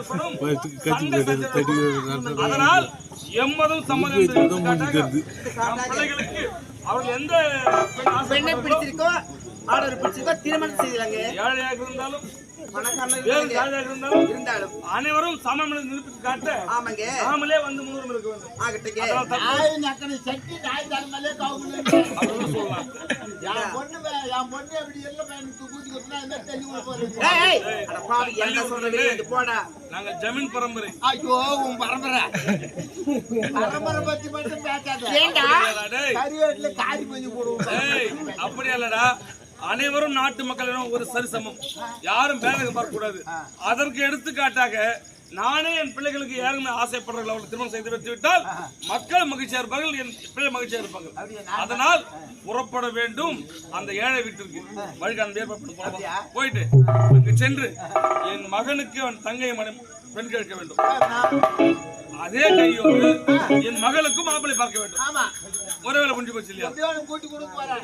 சச்சரவு. அதனால் எம்மதும் சம்மதம் பிள்ளைகளுக்கு அவர்கள் எந்த பெண்ணை பிடிச்சிருக்கோ ஆடவர் பிடிச்சிருக்கோ திருமணம் செய்யலாங்க. ஏழையாக இருந்தாலும் இருந்தாலும் இருந்தாலும் அனைவரும் சமம் நிரூபித்து காட்ட ஆமாங்க. நாமளே வந்து முன்னுரிமை இருக்க வேண்டும். சட்டி தரமலே காவுன்னு சொல்லலாம் என் பொண்ணு என் பொண்ணு எப்படி எல்லாம் கூட்டி கொடுத்தா தெளிவு என்ன சொல்றது? இது போடா. நாங்கள் ஜமீன் பரம்பரை. ஐயோ உன் பரம்பரை. பரம்பரை பத்தி மட்டும் பேசாத. ஏண்டா? கறிவேட்டில காரி போடுவோம். ஏய், அப்படி அல்லடா அனைவரும் நாட்டு மக்களிடம் ஒரு சரிசமம். யாரும் பேதகம் பார்க்க கூடாது அதற்கு எடுத்துக்காட்டாக நானே என் பிள்ளைகளுக்கு யாருமே ஆசைப்படுறார்கள் அவர்கள் திருமணம் செய்து வைத்து விட்டால் மக்கள் மகிழ்ச்சியா இருப்பார்கள் என் பிள்ளை மகிழ்ச்சியா இருப்பார்கள். அதனால் புறப்பட வேண்டும் அந்த ஏழை வீட்டிற்கு. வழிகாண ஏற்பாடு போயிட்டு அங்கு சென்று என் மகனுக்கு அவன் தங்கை மனம் பெண் கேட்க வேண்டும். அதே கையோடு என் மகளுக்கும் மாப்பிளை பார்க்க வேண்டும். ஆமா ஒருவேளை முடிஞ்சு போச்சு இல்லையா? கூட்டி கொடுக்க போறேன்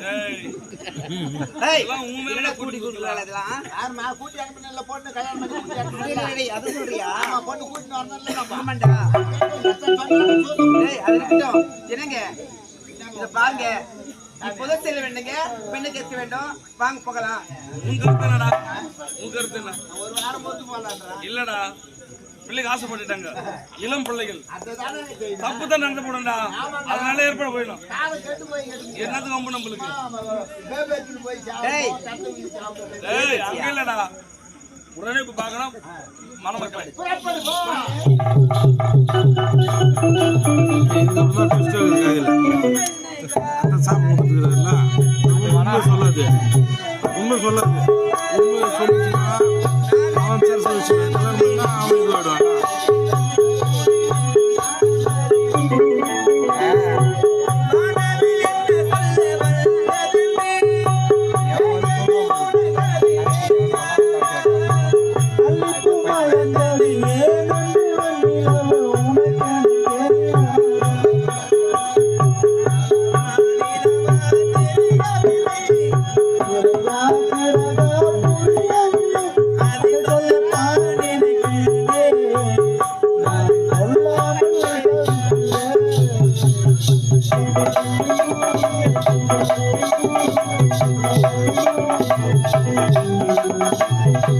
கூட்டி கொடுக்கலாம். கொடுக்கலாம் இதெல்லாம்? யார் நான் கூட்டி அனுப்பின பொண்ணு கல்யாணம் பண்ணி அது சொல்றியா? பொண்ணு என்னங்க? இத பாருங்க. இப்போதான் செல்ல வேண்டுங்க பெண்ணை கேட்க வேண்டும். வாங்க போகலாம். உன் கருத்து என்னடா? உன் கருத்து என்ன? ஒரு வாரம் போட்டு போலான்றா இல்லடா. பிள்ளைங்க ஆசைப்பட்டுட்டாங்க. இளம் பிள்ளைகள். அதுதானே தப்பு தான் நடந்து போடா அதனால ஏற்பட போயிடும் காலை கெட்டு போய் கெட்டு என்னது வம்பு நம்மளுக்கு. ஏய் அங்க இல்லடா. உடனே இப்ப பாக்கலாம் மணமக்களை. புறப்படு போ. இதெல்லாம் twist ஆகுது காதுல. அதான் சாப்பிட்டு சொல்லாது. உண்மை சொல்லாது. உண்மை சொல்லிச்சுன்னா அவன் சரி சொல்லிச்சு கல்யாணம் பண்ணா அவன்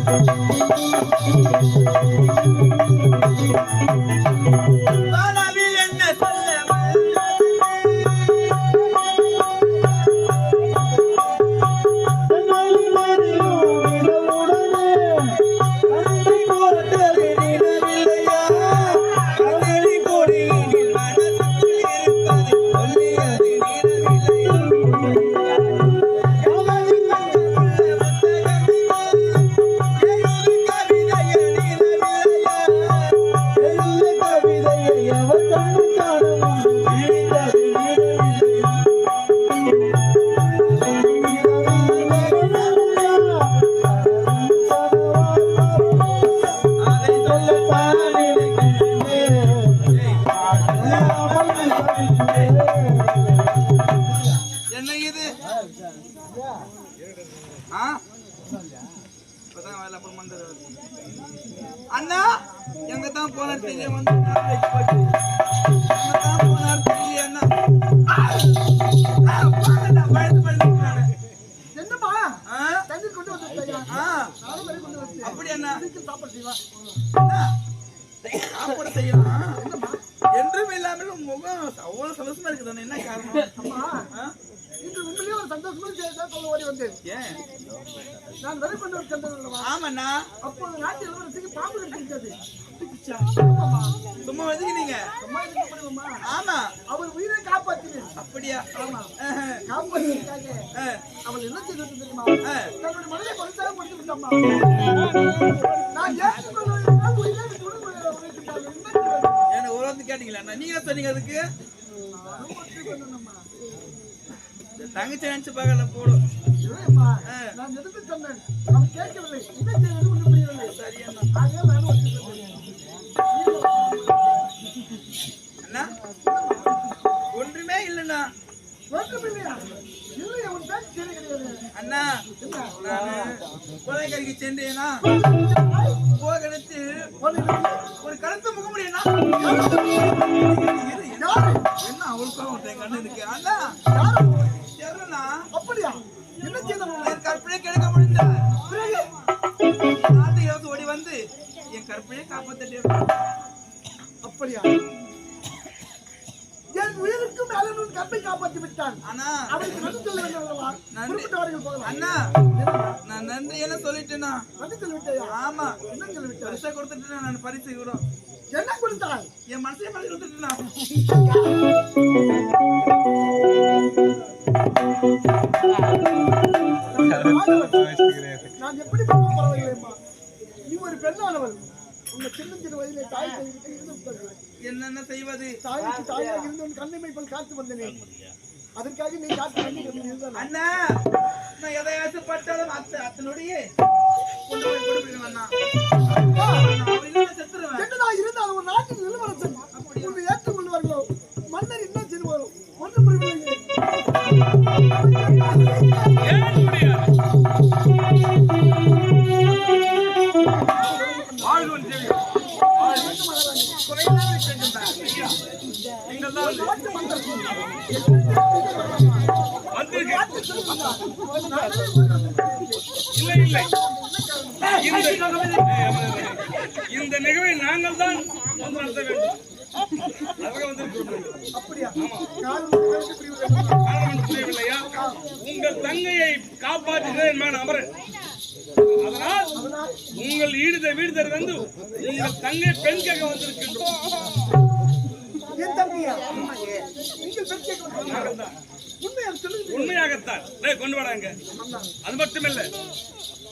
Thank you. முகம் அவ்வளவு சந்தோஷமா இருக்குது என்ன காரணம்? அம்மா? இன்று உண்மையிலேயே ஒரு சந்தோஷமான செய்தியை சொல்ல ஓடி வந்தேன் ஏன்? நான் வரை கொண்டு சென்றேன் அல்லவா? ஆமாண்ணா. அப்போது நாட்டு இளவரசிக்கு பாம்பு கடிச்சிருந்தது சும்மா அம்மா என்ன பண்ணுவோம்மா ஆமா. அவர் உயிரை காப்பாற்றினேன். அப்படியா? ஆமா. ஆ, அவள் என்ன செய்தது தெரியுமா. தன்னுடைய மனதை கொலைத்தாக கொடுத்து விட்டம்மா நான் ஏற்றுக்கொள்ள கேட்டீங்களா? நீங்க சொன்னீங்க அதுக்கு. தங்கச்சி நினைச்சு பார்க்கல போடும் ஒன்றும் இல்லைண்ணா. அண்ணா? நான் கோதைக்கரைக்கு சென்றேனா? போகணித்து உன்னை ஒரு கருத்து முகமுடி? என்ன என்ன அவளுக்கும் கண்ணு இருக்கு? அண்ணா யாரு? தெரியலண்ணா. அப்படியா? என்ன செய்த என் கற்பிழை கிடைக்க முடிந்த நாட்டு ஓடி வந்து என் கற்பிழையை காப்பாத்திட்டு அப்படியா? என் உயிருக்கு மேல உன் கம்பை காப்பாற்றி விட்டான். அண்ணா. அவருக்கு நன்றி சொல்ல வேண்டும் அல்லவா? நன்றி. குறிப்பிட்டவர்கள் போகலாம். அண்ணா நான் நன்றி எல்லாம் சொல்லிட்டேனா நன்றி ஆமா. என்ன சொல்லி விட்டாய் பரிசா கொடுத்துட்டேன் நான் பரிசு இவரும். என்ன கொடுத்தாய்? என் மனசே கொடுத்துட்டேனா நான் எப்படி போக பரவாயில்லைம்மா நீ ஒரு பெண்ணானவள். உங்க சின்ன சின்ன வயதிலே தாய் கைவிட்டு இருந்து. என்னென்ன செய்வது? தாய்க்கு தாயாக இருந்து உன் கண்ணிமை போல் காத்து வந்தேன். அதற்காக நீ காத்து வந்து அண்ணா நான் எதை ஆசைப்பட்டாலும் அத்தை அத்தனுடைய கொண்டு போய் கொடுப்பீங்க அண்ணா செத்துருவேன் என்னடா இருந்தால் ஒரு நாட்டின் நிலவரசன் உன்னை ஏற்றுக்கொள்வார்களோ மன்னர் என்ன செய்வாரோ வந்திருக்கீர்கள் இல்லை இல்லை இந்த நிகழ்வை நாங்கள் தான் வந்து நடத்த வேண்டும் உங்கள் தங்கையை காப்பாற்றுகிறேன் என் மகன் அமரன் அதனால் உங்கள் ஈடுத வீடுதர் வந்து உங்கள் தங்கை பெண் கேட்க வந்திருக்கின்றோம் உண்மையாகத்தான். டேய், கொண்டு வாடாங்க அது மட்டுமில்ல.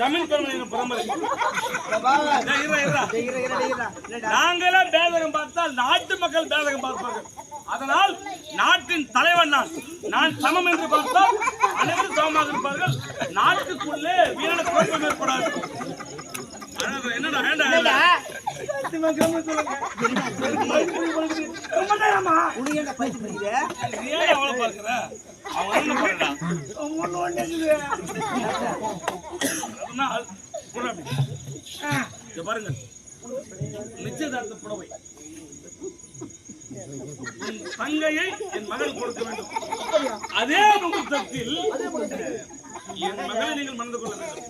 ஜமீன் பெருமனின் பரம்பரை. நாங்களே பேதகம் பார்த்தால் நாட்டு மக்கள் பேதகம் பார்ப்பார்கள். அதனால் நாட்டின் தலைவன் நான். நான் சமம் என்று பார்த்தால் அனைவரும் சமமாக இருப்பார்கள். நாட்டுக்குள்ளே வீணான குழப்பம் ஏற்படாது. என்னடா வேண்டாம் நீ ஏன் அவ்வளவு பார்க்கிற அவன் என்ன பண்றா அப்படி. இங்க பாருங்க நிச்சயதார்த்த புடவை தங்கையை என் மகள் கொடுக்க வேண்டும் அதே முகூர்த்தத்தில் என் மகளை நீங்கள் மணந்து கொள்ள வேண்டும்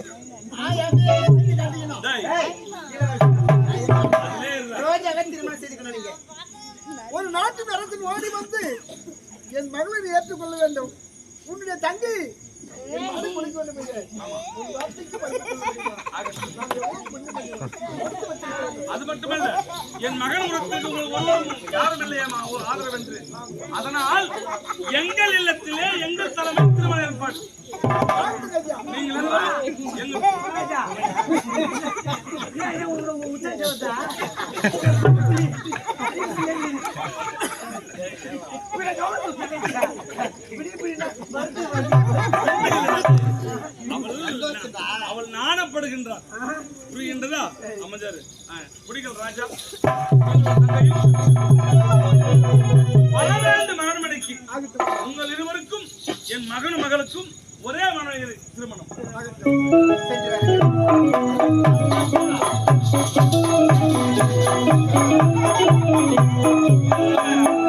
ஒரு நாட்டின் அரசன் ஓடி வந்து என் மகளை ஏற்றுக்கொள்ள வேண்டும். உன்னுடைய தங்கை அது மட்டுமல்ல என் மகன் உனக்கு உங்கள் ஒருவரும் யாரும் இல்லையாமா ஒரு ஆதரவு என்று. அதனால் எங்கள் இல்லத்திலே எங்கள் தலைமை திருமண ஏற்பாடு. நீங்கள் எங்கள் அவள் அவள் நாணப்படுகின்றாள். புரிகின்றதா அமைஞ்சாரு குடிகள் ராஜா. பல வேண்டு மகன்மடைக்கு உங்கள் இருவருக்கும் என் மகன் மகளுக்கும் ஒரே மனைவி திருமணம். காலையில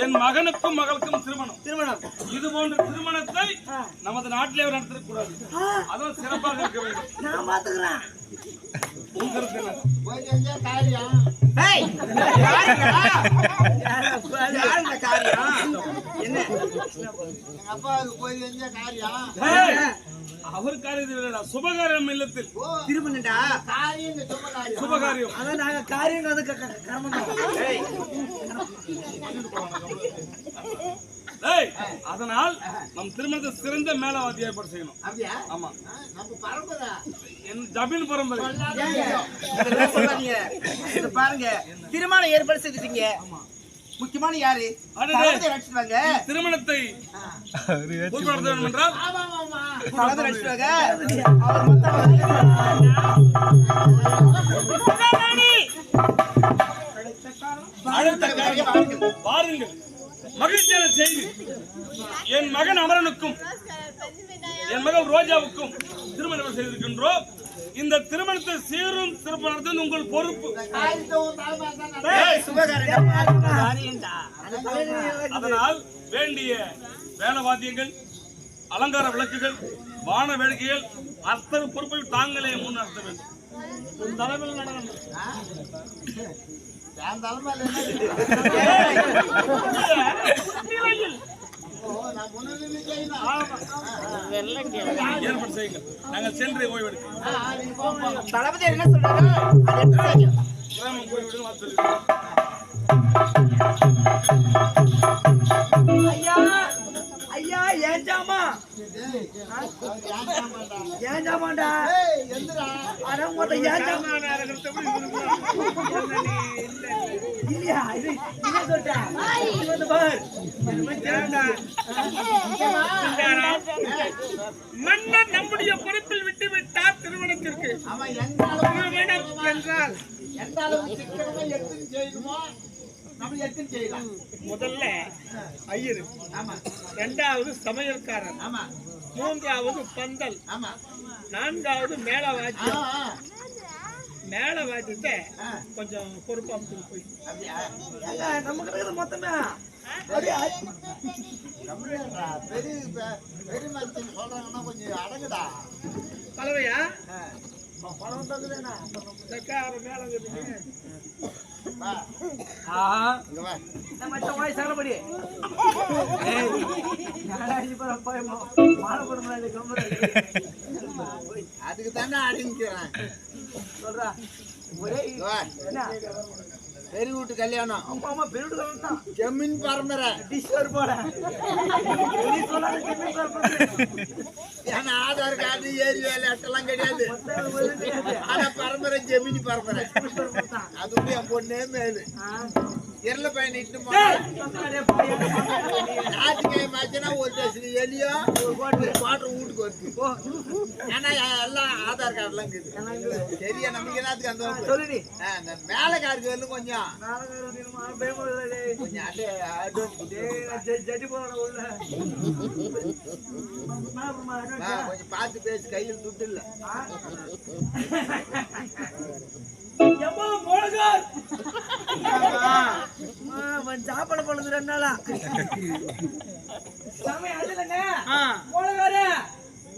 என் மகனுக்கும் மகளுக்கும் திருமணம். திருமணம். இது போன்ற திருமணத்தை நமது நாட்டிலே நடத்தக்கூடாது அதுவும் சிறப்பாக இருக்க வேண்டும். நான் பாத்துக்கிறேன் என்ன? போய் செஞ்சா காரியம்? ஏய், யாருங்க? யாருங்க காரியம்? என்ன? எங்க அப்பாவுக்கு போய் செஞ்சா காரியம்? ஏய், அவர் காரியத்தில் இல்லடா சுபகாரியம் இல்லத்தில் ஓ திருமணம்டா. காரியம் இந்த சும்மா காரியம் சுபகாரியம் அதான் நாங்க காரியம் வந்து கர்மம். ஏய், அதனால் நம் திருமணத்தை சிறந்த மேலவாதி ஏற்பாடு செய்யணும் அப்படியா ஆமா நம்ம பரம்பரை என் ஜபீன் பரம்பரை பாருங்க திருமணம் ஏற்பாடு செய்துட்டீங்க முக்கியமான யாரு? அடடே. தளபதி அழைச்சிட்டு வாங்க திருமணத்தை என்றால் வாருங்கள் மகிழ்ச்சியான செய்தி. என் மகன் அமரனுக்கும் என் மகள் ரோஜாவுக்கும் திருமணம் செய்திருக்கின்றோம். இந்த திருமணத்தை சீரும் சிறப்பு நடத்துவது உங்கள் பொறுப்பு. அதனால் வேண்டிய வேலவாத்தியங்கள் அலங்கார விளக்குகள் வான வேடிக்கைகள் அத்தனை பொறுப்பை தாங்களே முன் நடத்த வேண்டும் உன் தலைமையில் நடக்கணும் தலைமையில ஏற்பாடு நாங்கள் சென்று ஓய்வெடுக்கிறோம் தளபதி என்ன சொல்றாங்க கிராமம் ஐயா ஏன் ஜாமா ஏய், அவர் ஏன் சாமான்டா? ஏன் ஜாமாண்டா ஏய், எந்திரா. அட உங்கள்ட்ட ஏன் ஜாமா இல்லையா இது என்ன சொல்லிட்ட இது வந்து பார் மன்னர் நம்முடைய பொறுப்பில் விட்டு விட்டார் திருமணத்திற்கு என்றால் எந்த சிக்கனமா எடுத்துன்னு செய்யணுமோ. முதல்ல ஐயர். ஆமா, இரண்டாவது சமையல்காரன் ஆமா, மூன்றாவது பந்தல். ஆமா. நான்காவது மேளவாத்தி ஆ, ஆ, மேளவாத்தியத்தை ஆ. கொஞ்சம் பொறுப்பா போய். இருக்கிறது மொத்தமே? சொல்றாங்கன்னா கொஞ்சம் அடங்குடா பலவையா ஆ. பணம் தகுதுண்ணா மச்சான் வாய் போடுமா அதுக்கு தானே அடங்கிக்கிறேன் சொல்றா. ஒரே இங்க வா. என்ன? பெரிய வீட்டு கல்யாணம். தான். ஜமீன் பரம்பரை. டிஷர் போட சொல்லாத செம்மீன் பரப்பு. ஏன்னா ஆதார் கார்டு ஏரியா லெட்டெல்லாம் கிடையாது. ஆனா பரம்பரை ஜமீன் பரம்பரை. அது என் பொண்ணே மேலு ஆ. இருள பையன் இட்டு. ஞாயிற்றுக்கிழமை ஆச்சுன்னா ஒரு டேஷன் எலியும் ஒரு குவாட்டர் வீட்டுக்கு வருது. ஏன்னா எல்லாம் ஆதார் கார்டுலாம் இருக்குது சரியா? நமக்கு என்னத்துக்கு அந்த ஆ, இந்த மேலக்காருக்கு வந்து கொஞ்சம். கொஞ்சம் அட்டை. கொஞ்சம் பார்த்து பேசி. கையில் துட்டு இல்ல. சாப்பாடு போனது ரெண்டு நாளா? சாமி, அது இல்லைங்க. மோளகாரு,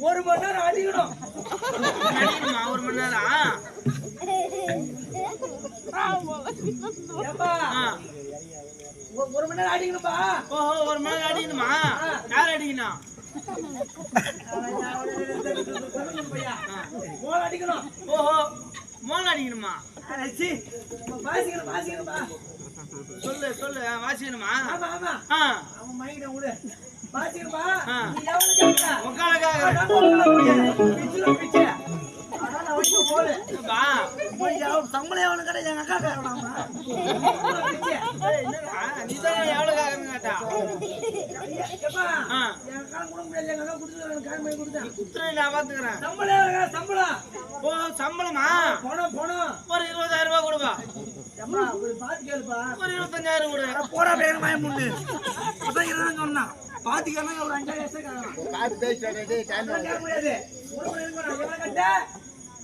ஒரு மணி நேரம் அடிக்கணும். ஒரு மணி நேரம் ஒரு மணி நேரம் அடிக்கணும்பா ஓஹோ ஒரு மணி நேரம் அடிக்கணுமா? யார் அடிக்கணும்? அடிக்கணும். ஓஹோ. மோளம் அடிக்கணுமா வாசிக்கணும் சொல்லு சொல்லு. வாசிக்கணுமா? அவன் மைண்ட விடு. கேட்கற? உங்களுக்காக சம்பளம் எவ்வளவு கிடையாது எங்க அக்கா கேட்கலாமா பிச்சு. நீ தான் எவ்வளோக்காகன்னு கேட்டா? எப்பா, ஆ. என் அக்கா கூட முடியல, எங்க பண்ணி கொடுத்தேன். குத்துரை நான் பார்த்துக்கிறேன் சம்பளம் எவ்வளவுக்கா? சம்பளம். ஓ சம்பளமா? பணம் பணம். ஒரு இருபதாயிரம் ரூபாய் கொடுப்பா. ஒரு பாத்து கேளுப்பா. ஒரு இருபத்தஞ்சாயிரம் கொடு. போடா பேர் மாய முன்னு அதான் இதுதான் சொன்னான் பாத்துக்கலாம் ஒரு அஞ்சாயிரம் பேசி டைம் முடியாது. ஒரு மணி நேரம் கூட எவ்வளவு கட்ட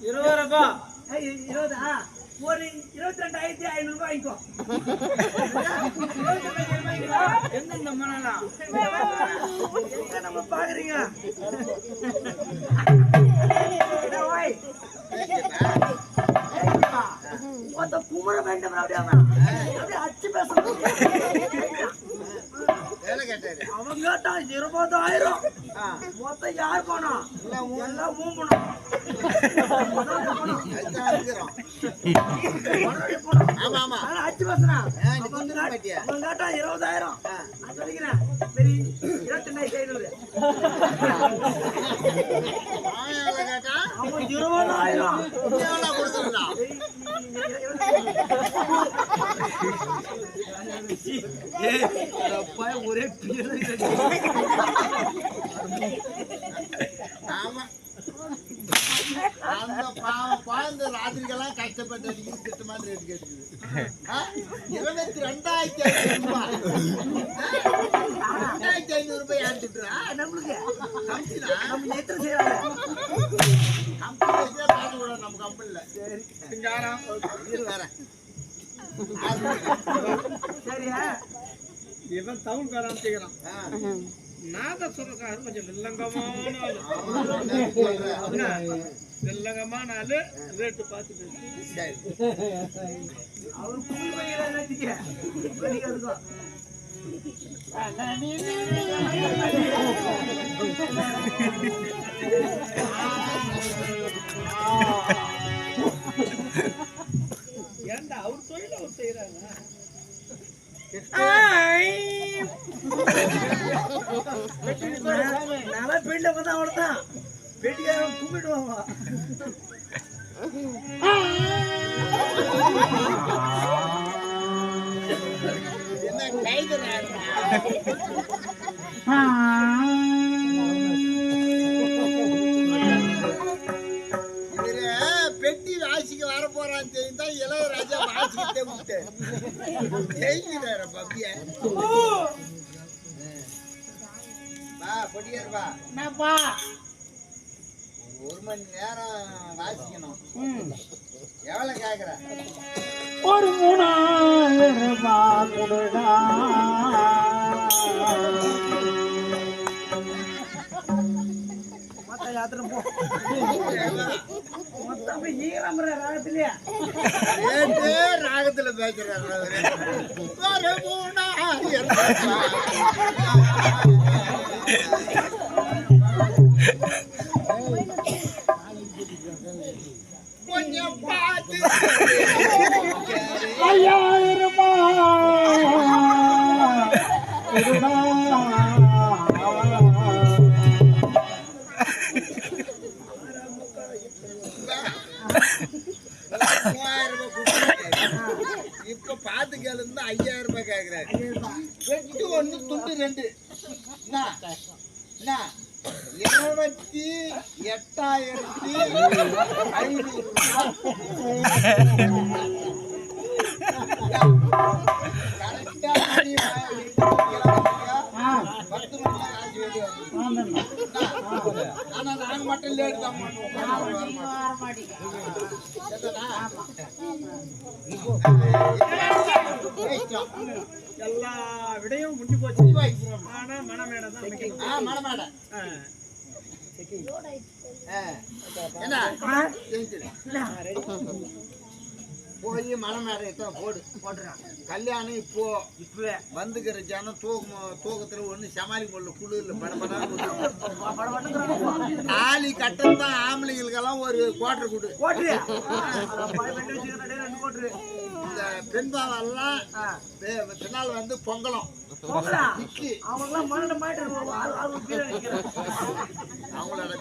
இருபது ரூபாய் ஏய், இருபதா ஒரு இருபத்தி ரெண்டாயிரத்தி ஐநூறு ரூபாய் வாங்கிக்கோ. இருபத்தி ரெண்டாயிரம் வாங்கிக்கோ. எங்க இந்த மணலாம் எங்க நம்ம பாக்குறீங்க? வாங்கிட்டு வர அப்படியே அப்படியே அச்சு பேசணும் அவன் கேட்டான் இருபதாயிரம். மொத்தம் யார் போனோம் எல்லாம் மூம்பணும் அச்சு பாட்டியா? அவன் கேட்டான் இருபதாயிரம் சொல்லிக்கிறேன் சரி இருபத்தெண்டாயிரத்தி ஐநூறு அவன் இருபதாயிரம்? ஒரே ஆமா. அந்த பாவம் குழந்தை ராத்திரிக்கெல்லாம் கஷ்டப்பட்டு அடிக்குது திட்ட மாதிரி ரேட் கேட்டுக்குது இருபத்தி ரெண்டாயிரத்தி ஐநூறு ரூபாய் ரெண்டாயிரத்தி ஐநூறு ரூபாய் நம்மளுக்கு கமிஷனா நம்ம எத்தனை கம்பெனி நம்ம கம்பெனில சரி இரு சரியா? இவன் டவுன் காரன் செய்கிறான் ஆ. நாதசுரக்காரன் கொஞ்சம் வில்லங்கமான. வில்லங்கமான ஆளு. ரேட்டு பார்த்து பேசு. சரி. அவர் புள்ளி வைக்கிற ஒரு மணி நேரம் வாசிக்கணும். எவ்வளவு கேக்குற? ஒரு மூணாயிரம் ரூபாய் கொடுடா. யாத்திரம் யாத்திரை போ ராகத்திலேயே. ராகத்துல ஒரு கொஞ்சம் பார்த்து நாங்க மட்டும் லேட் தான் எல்லா விடையும் முடிஞ்சு போச்சு. ஆனா மனமேடை தான். என்ன? போய் மனமேடை எத்தனை போடு. போட்டுறான் கல்யாணம் இப்போ இப்பவே. வந்துக்கிற ஜனம் தூக்கம் தூக்கத்துல ஒண்ணு சமாளிக்க முடியல குளிர்ல படபடா படபடன்னு தாலி கட்டத்தான் ஆம்பளைங்களுக்கெல்லாம் ஒரு குவார்டர் கொடு. இந்த பெண் பாவெல்லாம் ஆ. பே- பின்னால் வந்து பொங்கலம். அவங்களாம் மரண மாட்டு அவங்களோட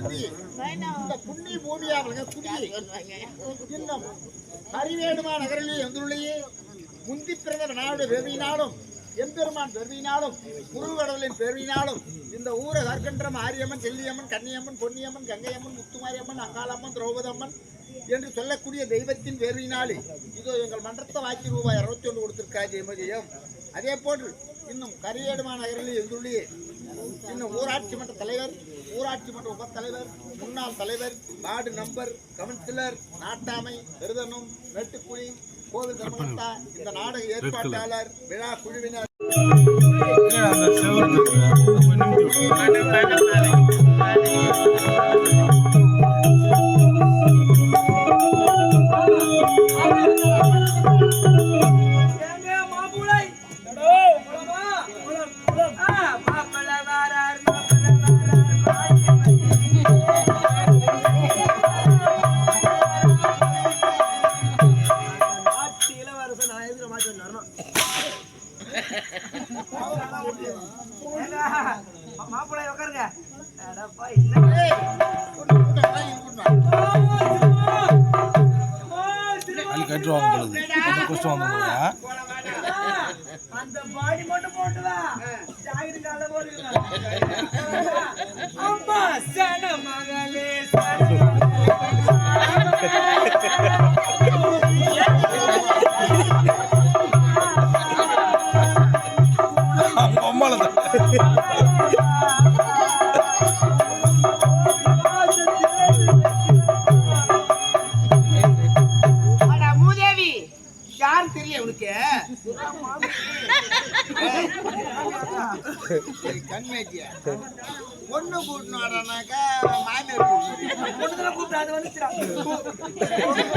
பொருந்தி இந்த புண்ணிய பூமியாவளங்க குடி இன்னும் ஹரிவேடுமா நகரிலே எந்துள்ளையே முந்தி பிறந்த வினாவுடைய பெருவினாலும் எம்பெருமான் பெருவினாலும் குருவடலின் பெருவினாலும் இந்த ஊரை கற்கன்ற மாரியம்மன் செல்லியம்மன் கன்னியம்மன் பொன்னியம்மன் கங்கையம்மன் முத்துமாரியம்மன் அங்காளம்மன் திரௌபதம்மன் என்று சொல்லக்கூடிய தெய்வத்தின் வேர்வினாலே இதோ எங்கள் மன்றத்தை வாக்கி ரூபாய் அறுபத்தி ஒன்று கொடுத்திருக்காரு ஜெயமஜெயம் அதே போன்று இன்னும் கரியேடுமா நகரில் எங்களுடைய இன்னும் ஊராட்சி மன்ற தலைவர் ஊராட்சி மன்ற உப தலைவர் முன்னாள் தலைவர் வார்டு நம்பர் கவுன்சிலர் நாட்டாமை விருதனும் நெட்டுக்குழி கோவில் தர்மகர்த்தா இந்த நாடக ஏற்பாட்டாளர் விழா குழுவினர். அந்த பாடி மட்டும் போட்டு வா. ஜாகிரி கால போடுங்க அம்மா சன மகளே கண்மேட்டிய பொண்ணு கூட்டணும்னாக்கா மாமியார் கூப்பிட்டு அது வந்துச்சுடா